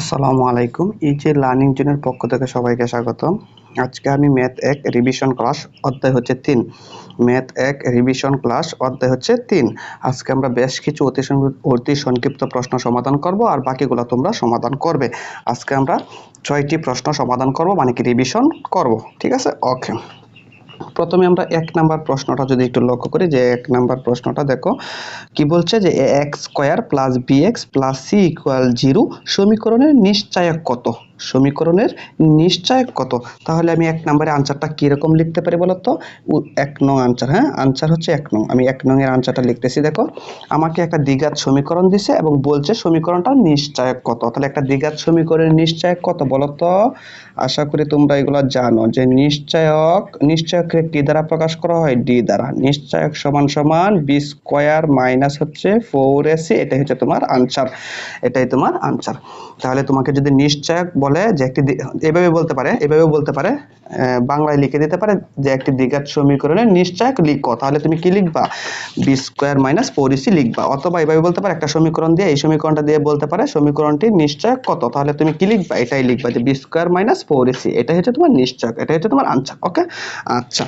আসসালামু আলাইকুম easy learning জোনের পক্ষ থেকে সবাইকে স্বাগত আজকে আমি ম্যাথ এক রিভিশন ক্লাস অধ্যায় হচ্ছে তিন। ম্যাথ এক রিভিশন ক্লাস অধ্যায় হচ্ছে তিন। আজকে আমরা বেশ কিছু অতি অতি সংক্ষিপ্ত প্রশ্ন সমাধান করব, আর বাকিগুলো তোমরা সমাধান করবে। আজকে আমরা ছয়টি প্রশ্ন সমাধান করব মানে কি রিভিশন করব, ঠিক আছে? ওকে প্রথমে আমরা এক নাম্বার প্রশ্নটা যদি একটু লক্ষ্য করি, যে এক নাম্বার প্রশ্নটা দেখো, কি বলছে যে A x square plus B x plus C equal zero সমীকরণের নিশ্চয়ক কত? সমীকরণের নিশ্চয়ক কত? তাহলে আমি এক নম্বরে আনসারটা কীরকম লিখতে পারি বলো তো উ- এক নং আনসার হ্যাঁ? আনসার হচ্ছে এক নং। আমি এক নং এর আনসারটা লিখতেছি, দেখো। আমাকে একটা দ্বিঘাত সমীকরণ দিছে এবং বলছে সমীকরণটা নিশ্চয়ক কত? তাহলে একটা দ্বিঘাত সমীকরণের নিশ্চয়ক কত বলো তো আশা করি তোমরা এগুলো জানো, যে নিশ্চয়ক, নিশ্চয়কে কি দ্বারা প্রকাশ করা হয়? ডি দ্বারা। নিশ্চয়ক সমান সমান বি স্কোয়ার মাইনাস হচ্ছে ফোর এসি এটাই হচ্ছে তোমার আনসার। এটাই তোমার আনসার। তাহলে তোমাকে যদি নিশ্চয়ক বলে যে একটি এভাবে বলতে পারে, এভাবে বলতে পারে বাংলায় লিখে দিতে পারে যে একটি দ্বিঘাত সমীকরণের নিশ্চয়ক লিখো। তাহলে তুমি কি লিখবা? B square minus four a c লিখবা। অথবা এভাবে বলতে পারে, একটা সমীকরণ দিয়ে এই সমীকরণটা দিয়ে বলতে পারে সমীকরণটি নিশ্চয়ক কত? তাহলে তুমি কি লিখবা? এটাই লিখবা যে b square minus four a c এটাই হচ্ছে তোমার নিশ্চয়ক, এটাই হচ্ছে তোমার আনসার ওকে আচ্ছা।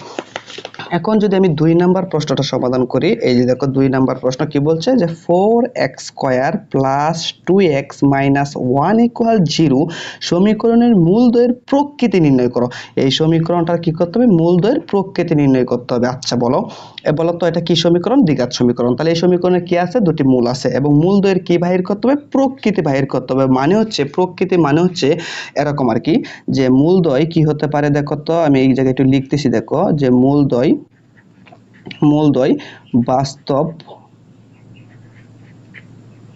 এখন যদি আমি দুই নাম্বার প্রশ্নটা সমাধান করি, এই যে দেখো দুই নাম্বার প্রশ্ন কি বলছে? যে four x square plus two x minus one equal zero সমীকরণের মূলদয়ের প্রকৃতি নির্ণয় করো। এই সমীকরণটার কি করতে হবে? মূল মূলদয়ের প্রকৃতি নির্ণয় করতে হবে। আচ্ছা বলো। বলো তো, এটা কি সমীকরণ? দ্বিঘাত সমীকরণ। তাহলে এই সমীকরণে কি আছে? দুটি মূল আছে এবং মূল মূলদয়ের কি বাহির করতে হবে? প্রকৃতি বাহির করতে হবে। মানে হচ্ছে, প্রকৃতি মানে হচ্ছে এরকম আর কি, যে মূল মূলদয় কি হতে পারে দেখো তো, আমি এই জায়গায় একটু লিখতেছি দেখো, যে মূলদয় মূলদয় বাস্তব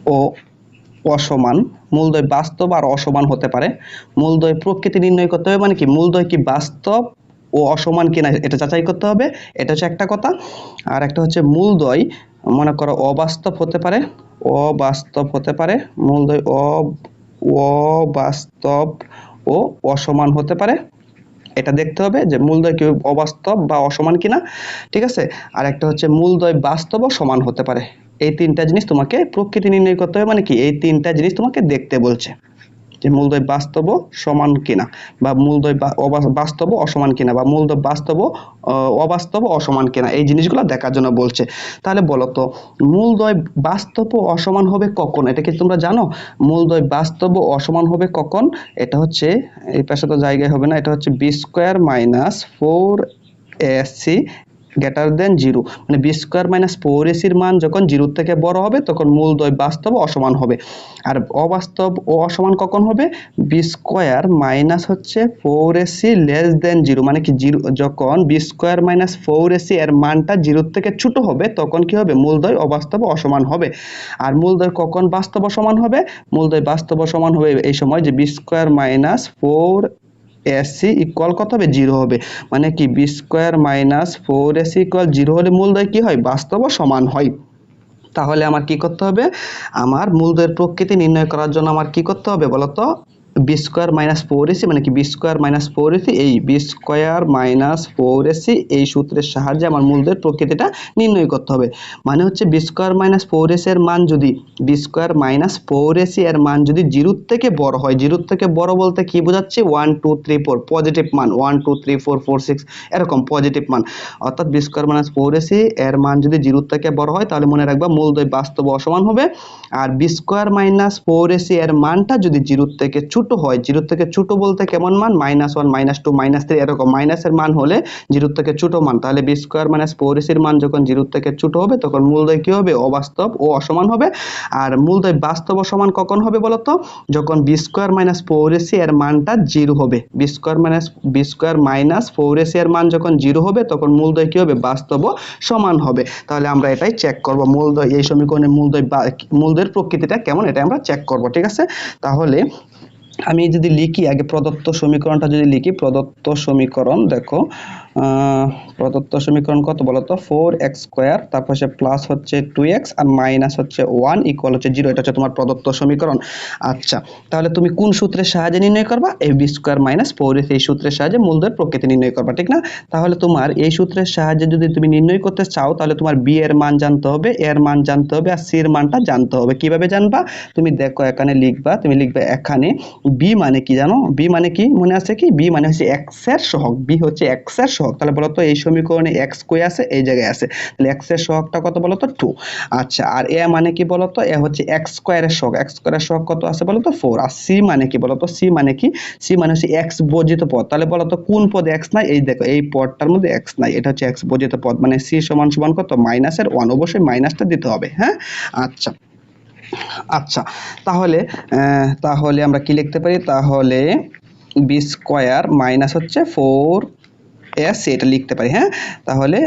ও অসমান, মূলদয় বাস্তব আর অসমান হতে পারে। মূলদয় প্রকৃতি নির্ণয় করতে হবে মানে কি? মূলদয় কি বাস্তব ও অসমান কিনা এটা যাচাই করতে হবে, এটা হচ্ছে একটা কথা। আর একটা হচ্ছে মূলদয়, মনে করো অবাস্তব হতে পারে, অবাস্তব হতে পারে, মূলদয় অ অবাস্তব ও অসমান হতে পারে। এটা দেখতে হবে যে মূলদয় কি অবাস্তব বা অসমান কিনা, ঠিক আছে? আর একটা হচ্ছে মূলদয় বাস্তব ও সমান হতে পারে। এই তিনটা জিনিস তোমাকে প্রকৃতি নির্ণয় করতে হবে। মানে কি? এই তিনটা জিনিস তোমাকে দেখতে বলছে যে মূলদয় বাস্তব সমান কিনা বা মূলদয় বা- বাস্তব অসমান কিনা বা মূলদয় বাস্তব অবাস্তব অসমান কিনা এই জিনিসগুলো দেখার জন্য বলছে। তাহলে বলো তো মূলদয় বাস্তব অসমান হবে কখন? এটা কি তোমরা জানো? মূলদয় বাস্তব অসমান হবে কখন? এটা হচ্ছে, এই পাশে তো জায়গায় হবে না, এটা হচ্ছে b square minus four a c greater than zero মানে বি স্কোয়ার মাইনাস ফোর এসির মান যখন জিরোর থেকে বড় হবে, তখন মূলদয় বাস্তব অসমান হবে। আর অবাস্তব ও অসমান কখন হবে? বি স্কোয়ার মাইনাস হচ্ছে four a c less than zero মানে কি জিরো যখন b square minus four a c এর মানটা জিরোর থেকে ছোট হবে, তখন কি হবে? মূলদয় অবাস্তব অসমান হবে। আর মূলদয় কখন বাস্তব ও সমান হবে? মূলদয় বাস্তব ও সমান হবে এই সময় যে b square minus four a c equal কত হবে? জিরো হবে। মানে কি? B square minus four a c equal zero হলে মূলদয় কি হয়? বাস্তব সমান হয়। তাহলে আমার কি করতে হবে? আমার মূলদয়ের প্রকৃতি নির্ণয় করার জন্য আমার কি করতে হবে বলতো? B square minus four a c মানে কি b square minus four a c এই b square minus four a c এই সূত্রের সাহায্যে আমার মূলদয়ের প্রকৃতিটা নির্ণয় করতে হবে। মানে হচ্ছে b square minus four a c এর মান যদি b square minus four a c এর মান যদি জিরোর থেকে বড় হয় জিরোর থেকে বড় বলতে কি বোঝাচ্ছে? One two three four positive মান। One two three four four six এরকম পজিটিভ মান। অর্থাৎ b square minus four a c এর মান যদি জিরোর থেকে বড় হয়, তাহলে মনে রাখবা মূলদয় বাস্তব অসমান হবে। আর b square minus four a c এর মানটা যদি জিরোর থেকে ছোট হয় জিরোর থেকে ছোট বলতে কেমন মান? Minus one, minus two, minus three, এরকম। মাইনাসের মান হলে জিরোর থেকে ছোট মান। তাহলে বি স্কোয়ার মাইনাস ফোর এসির মান যখন জিরোর থেকে ছোট হবে, তখন মূলদয় কি হবে? অবাস্তব ও অসমান হবে। আর মূলদয় বাস্তব ও সমান কখন হবে বলতো যখন b square minus four a c এর মানটা জিরো হবে। B square minus, b square minus four a c এর মান যখন জিরো হবে, তখন মূলদয় কি হবে? বাস্তব সমান হবে। তাহলে আমরা এটাই চেক করব। মূলদয়, এই সমীকরণে মূলদয় মূলদয়ের প্রকৃতিটা কেমন? এটা আমরা চেক করব, ঠিক আছে? তাহলে আমি যদি লিখি আগে প্রদত্ত সমীকরণটা যদি লিখি প্রদত্ত সমীকরণ দেখো প্রদত্ত সমীকরণ কত বলতো? ফোর এক্স স্কোয়ার তারপর সে প্লাস হচ্ছে টু এক্স আর মাইনাস হচ্ছে ওয়ান ইকুয়াল হচ্ছে জিরো এটা হচ্ছে তোমার প্রদত্ত সমীকরণ। আচ্ছা তাহলে তুমি কোন সূত্রের সাহায্যে নির্ণয় করবা? A b square minus four এই সূত্রের সাহায্যে মূলদের প্রকৃতি নির্ণয় করবা, ঠিক না? তাহলে তোমার এই সূত্রের সাহায্যে যদি তুমি নির্ণয় করতে চাও, তাহলে তোমার বি এর মান জানতে হবে এর মান জানতে হবে আর সি এর মানটা জানতে হবে। কীভাবে জানবা? তুমি দেখো এখানে লিখবা, তুমি লিখবে এখানে বি মানে কি জানো? বি মানে কি? মনে আছে কি? বি মানে হচ্ছে এক্সের সহগ বি হচ্ছে এক্সের সহগ। তাহলে বলো তো এই সমীকরণে এক্স কই আছে, এই জায়গায় আছে। তাহলে এক্সের সহগটা কত বলো তো টু আচ্ছা আর এ মানে কি বলো তো এ হচ্ছে এক্স স্কোয়ারের সহগ। এক্স স্কোয়ারের সহগ কত আছে বলো তো ফোর আর সি মানে কি বলো তো সি মানে কি? সি মানে হচ্ছে এক্স বর্জিত পদ। তাহলে বলো তো কোন পদে এক্স নাই? এই দেখো, এই পদটার মধ্যে এক্স নাই। এটা হচ্ছে এক্স বর্জিত পদ। মানে সি সমান সমান কত? মাইনাসের ওয়ান অবশ্যই মাইনাসটা দিতে হবে হ্যাঁ? আচ্ছা। আচ্ছা তাহলে তাহলে আমরা কি লিখতে পারি? তাহলে বি স্কোয়ার মাইনাস হচ্ছে ফোর এস এটা লিখতে পারি হ্যাঁ? তাহলে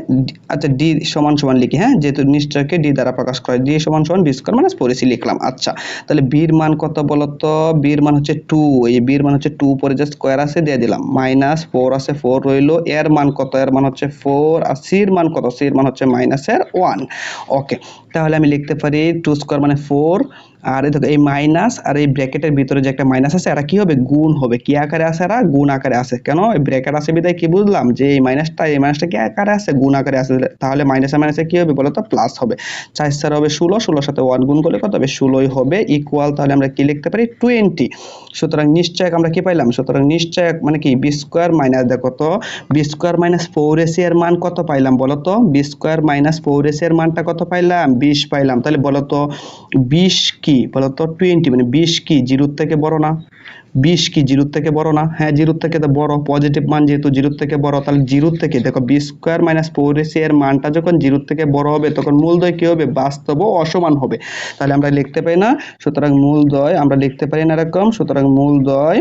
আচ্ছা ডি সমান সমান লিখি হ্যাঁ? যেহেতু নিশ্চয়কে ডি দ্বারা প্রকাশ করে ডি সমান সমান বি স্কোয়ার মাইনাস এসি লিখলাম আচ্ছা। তাহলে বির মান কত বলতো? বির মান হচ্ছে টু এই বির মান হচ্ছে টু পরে যে স্কোয়ার আছে, দিয়ে দিলাম মাইনাস ফোর আছে ফোর রইল, এর মান কত? এর মান হচ্ছে ফোর আর সির মান কত? সির মান হচ্ছে মাইনাসের ওয়ান ওকে তাহলে আমি লিখতে পারি টু স্কোয়ার মানে ফোর আর এই দেখো, এই মাইনাস আর এই ব্র্যাকেটের ভিতরে যে একটা মাইনাস আছে এরা কি হবে? গুণ হবে। কি আকারে আছে এরা? গুণ আকারে আছে কেন? ব্র্যাকেট আছে বিদায় কি বুঝলাম? যে এই মাইনাসটা এই মাইনাসটা কি আকারে আছে গুণ আকারে আছে তাহলে মাইনাসে মাইনাসে কি হবে বলো তো প্লাস হবে। চার চার হবে ষোলো, ষোলোর সাথে ওয়ান গুণ করলে কত হবে? ষোলোই হবে। ইকুয়াল তাহলে আমরা কি লিখতে পারি? টোয়েন্টি সুতরাং নিশ্চয়ক আমরা কি পাইলাম? সুতরাং নিশ্চয়ক মানে কি? বি স্কোয়ার মাইনাস দেখো তো। বি স্কোয়ার মাইনাস ফোর এর মান কত পাইলাম বলো তো বি স্কোয়ার মাইনাস ফোর এর মানটা কত পাইলাম? বিশ পাইলাম। তাহলে বলো তো বিশ কি বলো তো টোয়েন্টি মানে বিশ কি? জিরোর থেকে বড় না? বিশ কি জিরোর থেকে বড় না? হ্যাঁ জিরোর থেকে তো বড়। পজিটিভ মান যেহেতু জিরোর থেকে বড়, তাহলে জিরোর থেকে, দেখো b square minus four a c এর মানটা যখন জিরোর থেকে বড় হবে, তখন মূলদয় কি হবে? বাস্তব অসমান হবে। তাহলে আমরা লিখতে পারি না, সুতরাং মূলদয় আমরা লিখতে পারি না এরকম, সুতরাং মূলদয়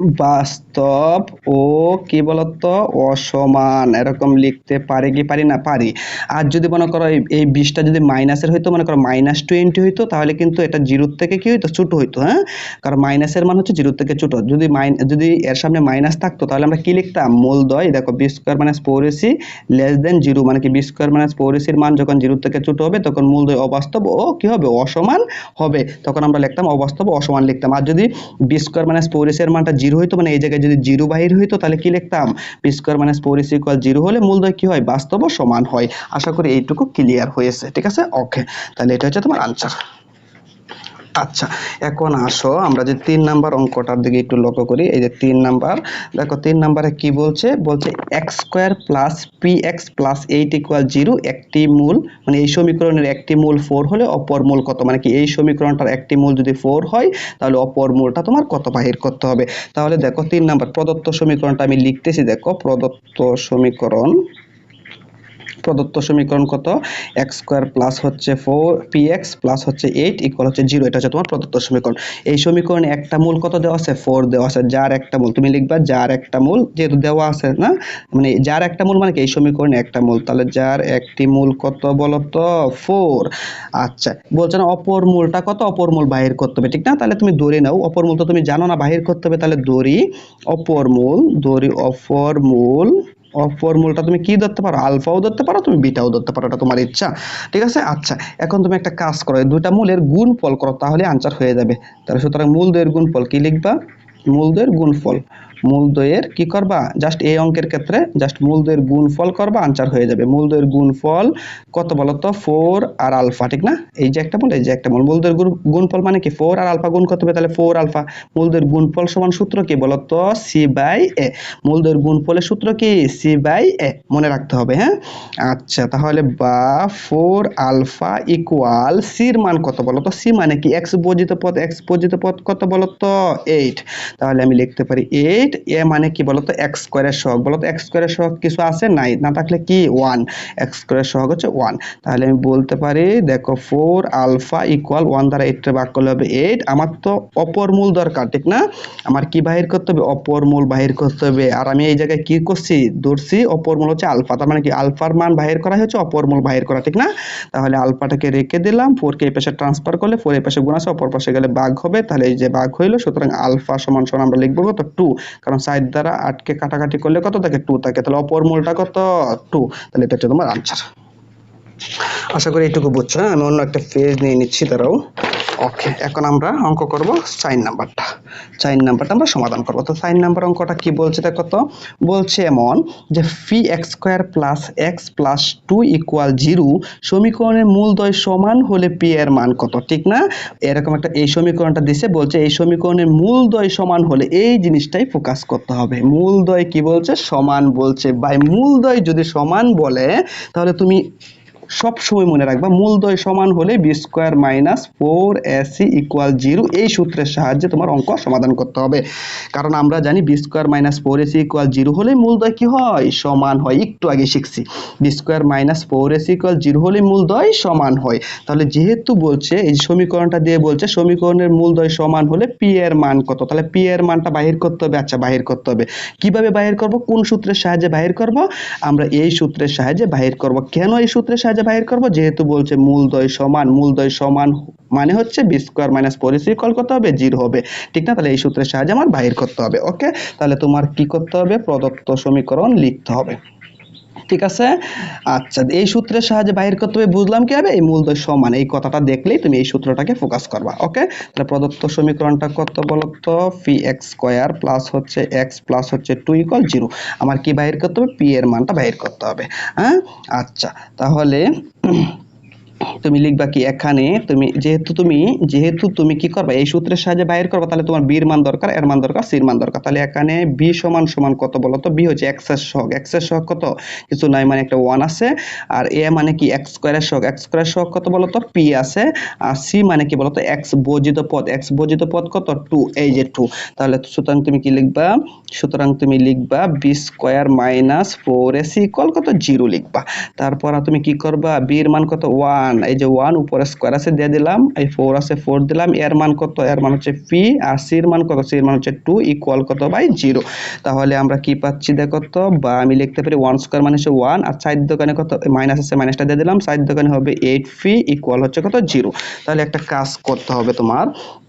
বাস্তব ও কি বলতো, অসমান। এরকম লিখতে পারে কি পারি না? পারি। আর যদি মনে করো এই- বিশটা যদি মাইনাসের হইতো, মনে করো মাইনাস টোয়েন্টি হইতো, তাহলে কিন্তু এটা জিরোর থেকে কি হইতো? ছোট হইতো হ্যাঁ? কারণ মাইনাসের মান হচ্ছে জিরোর থেকে ছোট। যদি মাইন যদি এর সামনে মাইনাস থাকতো, তাহলে আমরা কি লিখতাম? মূল মূলদয়, দেখো b square minus four a c less than zero মানে কি বি স্কোয়ার মাইনাস ফোর এসির মান যখন জিরোর থেকে ছোট হবে, তখন মূলদয় অবাস্তব ও কি হবে? অসমান হবে। তখন আমরা লিখতাম অবাস্তব অসমান লিখতাম। আর যদি বি স্কোয়ার মাইনাস ফোর এসির মানটা জিরো হইতো মানে এই জায়গায় যদি জিরো বাহির হইতো, তাহলে কি লিখতাম? P square minus four s equal zero হলে মূলদয় কি হয়? বাস্তব সমান হয়। আশা করি এইটুকু ক্লিয়ার হয়েছে। ঠিক আছে? ওকে তাহলে এটা হচ্ছে তোমার আনসার আচ্ছা এখন আসো, আমরা যে তিন নাম্বার অঙ্কটার দিকে একটু লক্ষ্য করি, এই যে তিন নাম্বার, দেখো তিন নাম্বারে কি বলছে? বলছে x square plus p x plus eight equal zero একটি মূল মানে এই সমীকরণের একটি মূল ফোর হলে অপর মূল কত? মানে কি এই সমীকরণটার একটি মূল যদি ফোর হয়, তাহলে অপর মূলটা তোমার কত বাহির করতে হবে? তাহলে দেখো তিন নাম্বার প্রদত্ত সমীকরণটা আমি লিখতেছি, দেখো প্রদত্ত সমীকরণ প্রদত্ত সমীকরণ কত? এক্স স্কোয়ার প্লাস হচ্ছে ফোর পি এক্স প্লাস হচ্ছে এইট ইকুয়াল হচ্ছে জিরো এটা হচ্ছে তোমার প্রদত্ত সমীকরণ। এই সমীকরণে একটা মূল কত দেওয়া আছে? ফোর দেওয়া আছে। যার একটা মূল, তুমি লিখবা যার একটা মূল, যেহেতু দেওয়া আছে, না? মানে যার একটা মূল মানে কি? এই সমীকরণে একটা মূল। তাহলে যার একটি মূল কত বলো তো ফোর আচ্ছা বলছে না, অপর মূলটা কত? অপর মূল বাহির করতে হবে, ঠিক না? তাহলে তুমি দড়ি নাও, অপর মূল তো তুমি জানো না, বাহির করতে হবে, তাহলে দড়ি অপর মূল দড়ি অপর মূল অপর মূলটা তুমি কি ধরতে পারো? আলফাও ধরতে পারো, তুমি বিটাও ধরতে পারো, এটা তোমার ইচ্ছা। ঠিক আছে? আচ্ছা এখন তুমি একটা কাজ করো দুইটা মূলের গুণ ফল করো, তাহলে আনসার হয়ে যাবে। তাহলে সুতরাং মূল দুয়ের গুণ ফল কি লিখবা? মূল দুয়ের গুণ ফল মূল দইয়ের কি করবা? জাস্ট এই অঙ্কের ক্ষেত্রে জাস্ট মূল দইয়ের গুণফল করবা আনসার হয়ে যাবে। মূল দইয়ের গুণফল কত বলতো? ফোর আর আলফা ঠিক না? এই যে একটা মূল, এই যে একটা মূল। মূল দইয়ের গুণ- গুণফল মানে কি? ফোর আর আলফা গুণ করতে হবে? তাহলে ফোর আলফা মূল দইয়ের গুণফল সমান সূত্র কি বলতো? সি বাই এ মূল দইয়ের গুণফলের সূত্র কি? সি বাই এ মনে রাখতে হবে হ্যাঁ? আচ্ছা তাহলে বা ফোর আলফা ইকুয়াল সির মান কত বলতো? সি মানে কি? এক্স বর্জিত পদ এক্স বর্জিত পদ কত বলতো? এইট তাহলে আমি লিখতে পারি এইট এ মানে কি বলতো? এক্স স্কোয়ারের সহগ। বলতো এক্স স্কোয়ারের সহগ কিছু আছে? নাই। না থাকলে কি? ওয়ান এক্স স্কোয়ারের সহগ হচ্ছে ওয়ান তাহলে আমি বলতে পারি, দেখো ফোর আলফা ইকুয়াল ওয়ান দ্বারা এইটটা ভাগ করলে হবে এইট আমার তো অপর মূল দরকার, ঠিক না? আমার কি বাহির করতে হবে? অপর মূল বাহির করতে হবে। আর আমি এই জায়গায় কি করছি? ধরছি, অপর মূল হচ্ছে আলফা তার মানে কি? আলফার মান বাহির করা হচ্ছে অপর মূল বাহির করা, ঠিক না? তাহলে আলফাটাকে রেখে দিলাম। ফোর কে এই পাশে ট্রান্সফার করলে ফোর এই পাশে গুণ আছে, অপর পাশে গেলে ভাগ হবে। তাহলে এই যে ভাগ হইল, সুতরাং আলফা সমান সমান আমরা লিখব তো টু কারণ সাইড দ্বারা আটকে কাটাকাটি করলে কত থাকে? টু থাকে। তাহলে অপর মোলটা কত? টু তাহলে এটা হচ্ছে তোমার আনসার আশা করি এইটুকু বুঝছ হ্যাঁ? আমি অন্য একটা পেজ নিয়ে নিচ্ছি তারাও ওকে এখন আমরা অঙ্ক করব সাইন নাম্বারটা। সাইন নাম্বারটা আমরা সমাধান করব। তো সাইন নাম্বার অঙ্কটা কি বলছে দেখো তো? বলছে এমন যে p x square plus x plus two equal zero সমীকরণের মূলদ্বয় সমান হলে পি এর মান কত? ঠিক না? এরকম একটা এই সমীকরণটা দিছে, বলছে এই সমীকরণের মূলদ্বয় সমান হলে এই জিনিসটাই ফোকাস করতে হবে। মূলদ্বয় কি বলছে? সমান বলছে। বাই মূলদ্বয় যদি সমান বলে, তাহলে তুমি সব সময় মনে রাখবা, মূলদ্বয় সমান হলে b square minus four a c equal zero এই সূত্রের সাহায্যে তোমার অঙ্ক সমাধান করতে হবে। কারণ আমরা জানি b square minus four a c equal zero হলে মূলদ্বয় কি হয়? সমান হয়, একটু আগে শিখছি। B square minus four a c equal zero হলে মূলদ্বয় সমান হয়। তাহলে যেহেতু বলছে, এই সমীকরণটা দিয়ে বলছে, সমীকরণের মূলদ্বয় সমান হলে পি এর মান কত? তাহলে পি এর মানটা বাহির করতে হবে আচ্ছা বাহির করতে হবে। কীভাবে বাহির করব? কোন সূত্রের সাহায্যে বাহির করব? আমরা এই সূত্রের সাহায্যে বাহির করব। কেন এই সূত্রের সাহায্যে বাহির করব, যেহেতু বলছে মূলদ্বয় সমান মূলদ্বয় সমান মানে হচ্ছে b square minus four equal করতে হবে জিরো হবে। ঠিক না? তাহলে এই সূত্রের সাহায্যে আমার বাহির করতে হবে ওকে তাহলে তোমার কি করতে হবে? প্রদত্ত সমীকরণ লিখতে হবে। ঠিক আছে? আচ্ছা এই সূত্রের সাহায্যে বাহির করতে হবে, বুঝলাম কি হবে? এই মূলদ্বয় সমান, এই কথাটা দেখলেই তুমি এই সূত্রটাকে ফোকাস করবা ওকে তাহলে প্রদত্ত সমীকরণটা কত বলতো? পি এক্স স্কোয়ার প্লাস হচ্ছে এক্স প্লাস হচ্ছে টু ইকল জিরো আমার কি বাহির করতে হবে? পি এর মানটা বাহির করতে হবে হ্যাঁ? আচ্ছা তাহলে তুমি লিখবা কি, এখানে তুমি যেহেতু তুমি যেহেতু তুমি কি করবা, এই সূত্রের সাহায্যে বাইর করবা, তাহলে তোমার বির মান দরকার, এর মান দরকার, সির মান দরকার। তাহলে এখানে বি সমান সমান কত বলো তো? বি হচ্ছে এক্সের সহগ। এক্সের সহগ কত? কিছু নাই মানে একটা ওয়ান আছে। আর এ মানে কি? এক্স স্কোয়ারের সহগ। এক্স স্কোয়ারের সহগ কত বলো তো? পি আছে। আর সি মানে কি বলো তো? এক্স বর্জিত পদ। এক্স বর্জিত পদ কত? টু এই যে টু তাহলে সুতরাং তুমি কি লিখবা? সুতরাং তুমি লিখবা b square minus four a c equal কত? জিরো লিখবা। তারপর তুমি কি করবা? বির মান কত? ওয়ান এই যে ওয়ান উপরে স্কোয়ার আছে দিয়ে দিলাম, এই ফোর আছে ফোর দিলাম, এর মান কত? এর মান হচ্ছে পি আর সির মান কত? সির মান হচ্ছে টু ইকুয়াল কত বাই জিরো তাহলে আমরা কি পাচ্ছি দেখো তো? বা আমি লিখতে পারি ওয়ান স্কোয়ার মানে হচ্ছে ওয়ান আর সাইড দোকানে কত? মাইনাস আছে মাইনাসটা দিয়ে দিলাম সাইড দোকানে হবে এইট পি ইকুয়াল হচ্ছে কত? জিরো তাহলে একটা কাজ করতে হবে তোমার।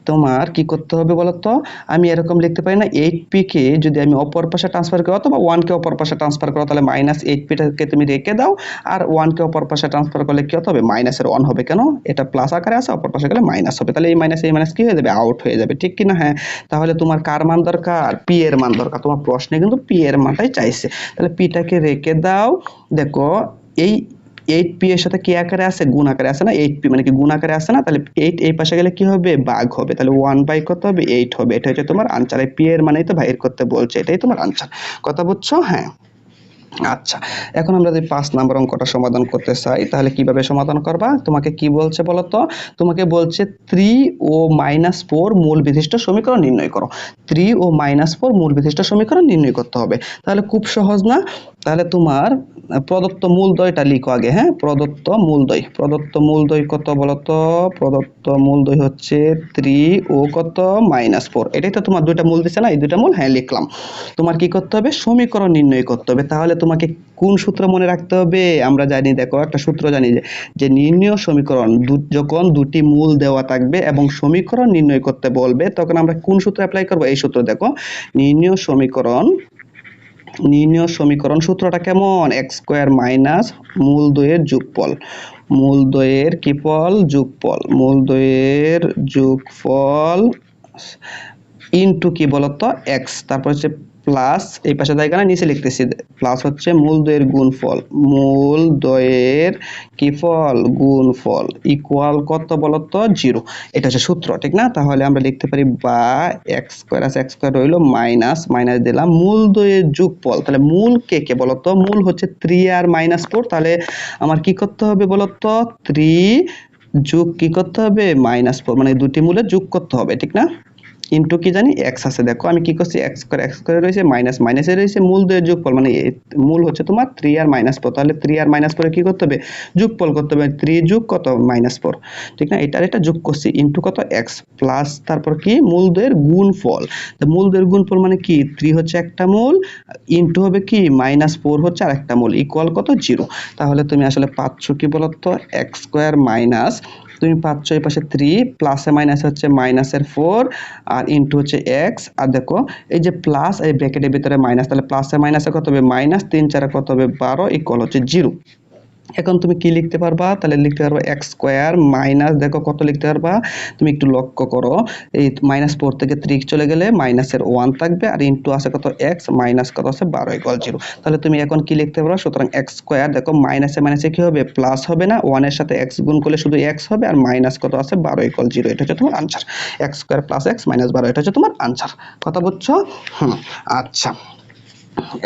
তোমার কি করতে হবে বলতো আমি এরকম লিখতে পারি না এইট কে যদি আমি অপর পাশে ট্রান্সফার করি, অথবা ওয়ানকে অপর পাশে ট্রান্সফার করো, তাহলে মাইনাস এইট পিটাকে তুমি রেখে দাও, আর ওয়ানকে অপর পাশে ট্রান্সফার করলে কি হতে হবে মাইনাসের ওয়ান হবে কেন? এটা প্লাস আকারে আছে, অপর পাশে গেলে মাইনাস হবে। তাহলে এই মাইনাস এই মাইনাস কি হয়ে যাবে? আউট হয়ে যাবে। ঠিক কি না হ্যাঁ। তাহলে তোমার কার মান দরকার? পি এর মান দরকার। তোমার প্রশ্নে কিন্তু পি এর মানটাই চাইছে। তাহলে পিটাকে রেখে দাও। দেখো, এই এইট পি এর সাথে কি আকারে আছে? গুণ আকারে আছে না? এইট পি মানে কি গুণ আকারে আছে না? তাহলে এইট এই পাশে গেলে কি হবে? বাঘ হবে। তাহলে ওয়ান বাই কত হবে? এইট হবে। এটা হচ্ছে তোমার আনসার। এই পি এর মানেই তো বাইর করতে বলছে। এটাই তোমার আনসার। কথা বুঝছ? হ্যাঁ। আচ্ছা এখন আমরা যদি পাঁচ নাম্বার অঙ্কটা সমাধান করতে চাই, তাহলে কীভাবে সমাধান করবা? তোমাকে কি বলছে বলো তো তোমাকে বলছে থ্রি ও মাইনাস ফোর মূল বিশিষ্ট সমীকরণ নির্ণয় করো। থ্রি ও মাইনাস ফোর মূল বিশিষ্ট সমীকরণ নির্ণয় করতে হবে। তাহলে খুব সহজ না? তাহলে তোমার প্রদত্ত মূল মূলদয়টা লিখো আগে হ্যাঁ? প্রদত্ত মূল মূলদয় প্রদত্ত মূল মূলদয় কত বলতো? প্রদত্ত মূল মূলদয় হচ্ছে থ্রি ও কত? Minus four. এটাই তো তোমার দুইটা মূল দিছে না? এই দুইটা মূল হ্যাঁ লিখলাম। তোমার কি করতে হবে? সমীকরণ নির্ণয় করতে হবে। তাহলে তোমাকে কোন সূত্র মনে রাখতে হবে? আমরা জানি, দেখো, একটা সূত্র জানি যে যে নির্ণয় সমীকরণ যখন দুটি মূল দেওয়া থাকবে এবং সমীকরণ নির্ণয় করতে বলবে, তখন আমরা কোন সূত্র অ্যাপ্লাই করব? এই সূত্র, দেখো, নির্ণয় সমীকরণ নির্ণয় সমীকরণ সূত্রটা কেমন? এক্স স্কোয়ার মাইনাস মূল দয়ের যোগফল। মূল দয়ের কি ফল? যোগফল। মূল দয়ের যোগফল ইনটু কি বলতো? এক্স তারপর হচ্ছে প্লাস এই পাশে জায়গা না নিচে লিখতেছি প্লাস হচ্ছে মূল দয়ের গুণফল। মূল দয়ের কি ফল? গুণফল ইকুয়াল কত বলতো? জিরো এটা হচ্ছে সূত্র, ঠিক না? তাহলে আমরা লিখতে পারি বা এক্স স্কোয়ার আছে এক্স স্কোয়ার রইল মাইনাস মাইনাস দিলাম মূল দয়ের যোগফল। তাহলে মূল কে কে বলতো? মূল হচ্ছে থ্রি আর মাইনাস ফোর তাহলে আমার কি করতে হবে বলতো? থ্রি যোগ কি করতে হবে? মাইনাস ফোর মানে দুটি মূলে যোগ করতে হবে, ঠিক না? ইন্টু কি জানি? এক্স আছে। দেখো, আমি কি করছি? এক্স স্কোয়ার এক্স স্কোয়ার রয়েছে মাইনাস মাইনাসে রয়েছে, মূল দুয়ের যোগফল মানে মূল হচ্ছে তোমার থ্রি আর মাইনাস ফোর তাহলে থ্রি আর মাইনাস ফোরে কি করতে হবে? যোগফল করতে হবে। থ্রি যোগ কত? মাইনাস ফোর ঠিক না? এটা আর এটা যোগ করছি। ইন্টু কত? এক্স প্লাস তারপর কি? মূল দুয়ের গুণফল। তো মূল দুয়ের গুণফল মানে কি? থ্রি হচ্ছে একটা মূল ইন্টু হবে কি? মাইনাস ফোর হচ্ছে আর একটা মূল। ইকুয়াল কত? জিরো তাহলে তুমি আসলে পাচ্ছ কি বলতো? এক্স স্কোয়ার মাইনাস তুমি পাচ্ছ এই পাশে থ্রি প্লাসে মাইনাস হচ্ছে মাইনাসের ফোর আর ইন্টু হচ্ছে এক্স আর দেখো, এই যে প্লাস এই ব্র্যাকেটের ভিতরে মাইনাস তাহলে প্লাসে মাইনাসে কত হবে? মাইনাস তিন চারে কত হবে? বারো ইকুয়াল হচ্ছে জিরো এখন তুমি কি লিখতে পারবা? তাহলে লিখতে পারবা এক্স স্কোয়ার মাইনাস দেখো কত লিখতে পারবা? তুমি একটু লক্ষ্য করো। এই মাইনাস ফোর থেকে থ্রি চলে গেলে মাইনাসের ওয়ান থাকবে আর ইন্টু আছে কত? এক্স মাইনাস কত আছে? বারো ইকুয়াল জিরো তাহলে তুমি এখন কি লিখতে পারো সুতরাং এক্স স্কোয়ার দেখো মাইনাসে মাইনাসে কি হবে? প্লাস হবে না। ওয়ানের সাথে এক্স গুণ করলে শুধু এক্স হবে আর মাইনাস কত আছে? বারো ইকুয়াল জিরো এটা হচ্ছে তোমার answer x square plus x minus বারো, এটা হচ্ছে তোমার আনসার কথা বুঝছ? হুম আচ্ছা।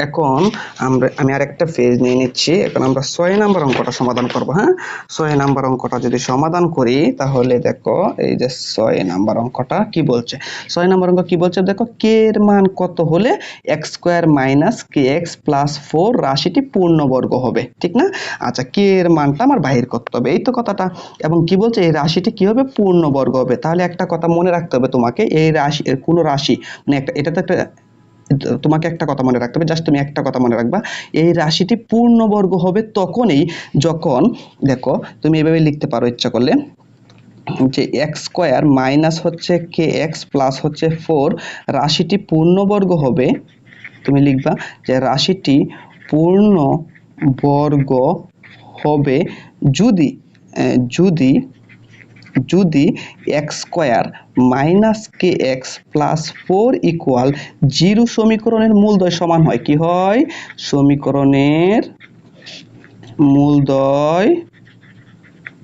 এখন আমরা, আমি আর একটা পেজ নিয়ে নিচ্ছি। এখন আমরা ছয় নাম্বার অঙ্কটা সমাধান করব হ্যাঁ? ছয় নাম্বার অঙ্কটা যদি সমাধান করি, তাহলে দেখো, এই যে ছয় নাম্বার অঙ্কটা কি বলছে? ছয় নাম্বার অঙ্ক কি বলছে? দেখো কে এর মান কত হলে x square minus k x plus four রাশিটি পূর্ণবর্গ হবে, ঠিক না? আচ্ছা কে এর মানটা আমার বাহির করতে হবে, এই তো কথাটা। এবং কি বলছে? এই রাশিটি কি হবে? পূর্ণবর্গ হবে। তাহলে একটা কথা মনে রাখতে হবে তোমাকে, এই রাশি, কোনো রাশি মানে একটা এটা তো একটা তোমাকে একটা কথা মনে রাখতে হবে জাস্ট তুমি একটা কথা মনে রাখবা। এই রাশিটি পূর্ণবর্গ হবে তখনই যখন, দেখো, তুমি এভাবে লিখতে পারো ইচ্ছা করলে, যে এক্স স্কোয়ার মাইনাস হচ্ছে কে এক্স প্লাস হচ্ছে ফোর রাশিটি পূর্ণবর্গ হবে, তুমি লিখবা যে রাশিটি পূর্ণ বর্গ হবে যদি যদি যদি x square minus k x plus four equal zero সমীকরণের মূলদয় সমান হয়, কি হয়? সমীকরণের মূলদয়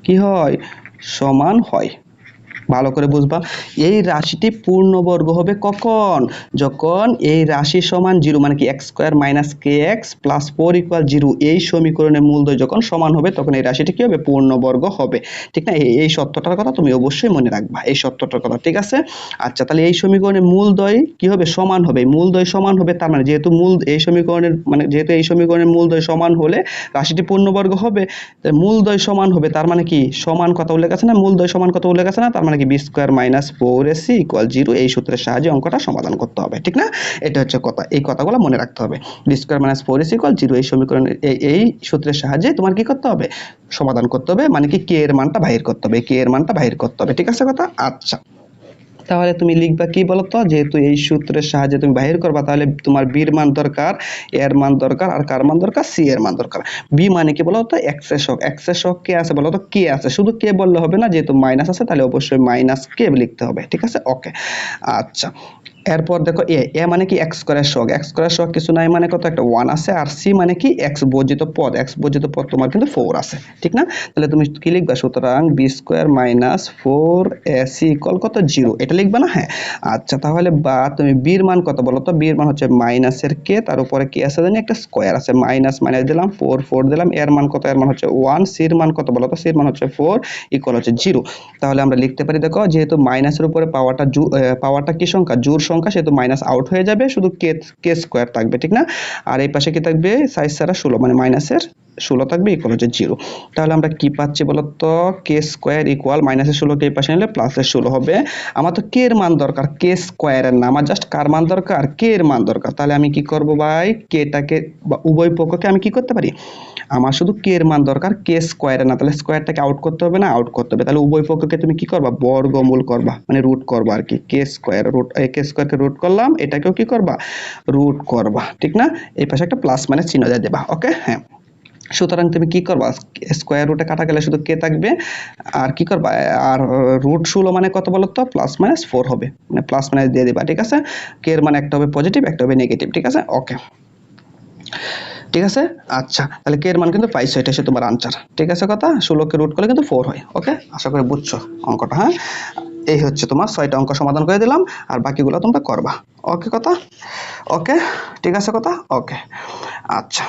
কি হয়? সমান হয়। ভালো করে বুঝবা। এই রাশিটি পূর্ণবর্গ হবে কখন? যখন এই রাশি সমান জিরো মানে কি x square minus k x plus four equal zero এই সমীকরণের মূলদয় যখন সমান হবে, তখন এই রাশিটি কি হবে? পূর্ণবর্গ হবে। ঠিক না? এই- সত্যটার কথা তুমি অবশ্যই মনে রাখবা, এই সত্যটার কথা, ঠিক আছে? আচ্ছা তাহলে এই সমীকরণের মূলদয় কি হবে? সমান হবে। মূলদয় সমান হবে তার মানে যেহেতু মূল, এই সমীকরণের মানে যেহেতু এই সমীকরণের মূলদয় সমান হলে রাশিটি পূর্ণবর্গ হবে মূলদয় সমান হবে, তার মানে কি? সমান কথা উল্লেখ আছে না? মূলদয় সমান কথা উল্লেখ আছে না? তার মানে কি b square minus four a c equal zero এই সূত্রের সাহায্যে অঙ্কটা সমাধান করতে হবে, ঠিক না? এটা হচ্ছে কথা, এই কথাগুলো মনে রাখতে হবে। B square minus four a c equal zero এই সমীকরণ, এই সূত্রের সাহায্যে তোমার কি করতে হবে? সমাধান করতে হবে মানে কি কে এর মানটা বাহির করতে হবে কে এর মানটা বাহির করতে হবে, ঠিক আছে কথা? আচ্ছা। তাহলে তুমি লিখবা কি তো যেহেতু এই সূত্রের সাহায্যে তুমি বাহির করবা, তাহলে তোমার বির মান দরকার, এর মান দরকার, আর কার মান দরকার? সি এর মান দরকার। বি মানে কি বলতো? এক্সের শক এক্সের শখ কে আছে বলো তো কে আছে? শুধু কে বললে হবে না? যেহেতু মাইনাস আছে, তাহলে অবশ্যই মাইনাস কে লিখতে হবে, ঠিক আছে? ওকে আচ্ছা। এরপর দেখো এ এ মানে কি এক্স স্কোয়ারের শক এক্স স্কোয়ারের শক কিছু নাই মানে কত একটা ওয়ান আছে আর সি মানে কি এক্স বর্জিত পদ এক্স বর্জিত পদ তোমার কিন্তু ফোর আছে, ঠিক না? তাহলে তুমি কি লিখবা? সুতরাং b square minus four a c equal কত জিরো এটা লিখবা না? হ্যাঁ। আচ্ছা তাহলে বা তুমি বির মান কত বলো তো? বির মান হচ্ছে মাইনাসের কে তার উপরে কি আছে জানি? একটা স্কোয়ার আছে। মাইনাস মাইনাস দিলাম ফোর ফোর দিলাম। এর মান কত? এর মান হচ্ছে ওয়ান সির মান কত বলো তো? সির মান হচ্ছে ফোর ইকুয়াল হচ্ছে জিরো তাহলে আমরা লিখতে পারি, দেখো, যেহেতু মাইনাসের উপরে পাওয়ারটা জু পাওয়ারটা কি সংখ্যা? জোর সংখ্যা। সেহেতু মাইনাস আউট হয়ে যাবে, শুধু কে কে স্কোয়ার থাকবে, ঠিক না? আর এই পাশে কি থাকবে? সাইজ ছাড়া ষোলো মানে মাইনাসের ষোলো থাকবে ইকুয়াল হচ্ছে জিরো তাহলে আমরা কি পাচ্ছি বলতো? কে স্কোয়ার ইকুয়াল মাইনাসের ষোলো কে পাশে নিলে প্লাসের ষোলো হবে। আমার তো কে এর মান দরকার কে স্কোয়ারের না। আমার জাস্ট কার মান দরকার? কে এর মান দরকার। তাহলে আমি কি করব ভাই? কেটাকে বা উভয় পক্ষকে আমি কি করতে পারি? আমার শুধু কে এর মান দরকার কে স্কোয়ারের না। তাহলে স্কোয়ারটাকে আউট করতে হবে না? আউট করতে হবে। তাহলে উভয় পক্ষকে তুমি কি করবা? বর্গমূল করবা মানে রুট করবা আর কি। কে স্কোয়ার রুট কে স্কোয়ারকে রুট করলাম, এটাকেও কি করবা? রুট করবা, ঠিক না? এই পাশে একটা প্লাস মানে চিহ্ন দিয়ে দেবা ওকে হ্যাঁ। সুতরাং তুমি কি করবা? স্কোয়ার রুটে কাটা গেলে শুধু কে থাকবে, আর কি করবা? আর রুট ষোলো মানে কত বলো তো প্লাস মাইনাস ফোর হবে মানে প্লাস মাইনাস দিয়ে দিবা, ঠিক আছে? কে এর মানে একটা হবে পজিটিভ একটা হবে নেগেটিভ ঠিক আছে? ওকে ঠিক আছে? আচ্ছা তাহলে কে এর মান কিন্তু পাইছো এটা হচ্ছে তোমার আনসার ঠিক আছে কথা? ষোলোকে রুট করলে কিন্তু ফোর হয় ওকে আশা করি বুঝছ অঙ্কটা হ্যাঁ? এই হচ্ছে তোমার ছয়টা অঙ্ক সমাধান করে দিলাম, আর বাকিগুলো তোমরা করবা। ওকে কথা? ওকে? ঠিক আছে কথা? ওকে। আচ্ছা।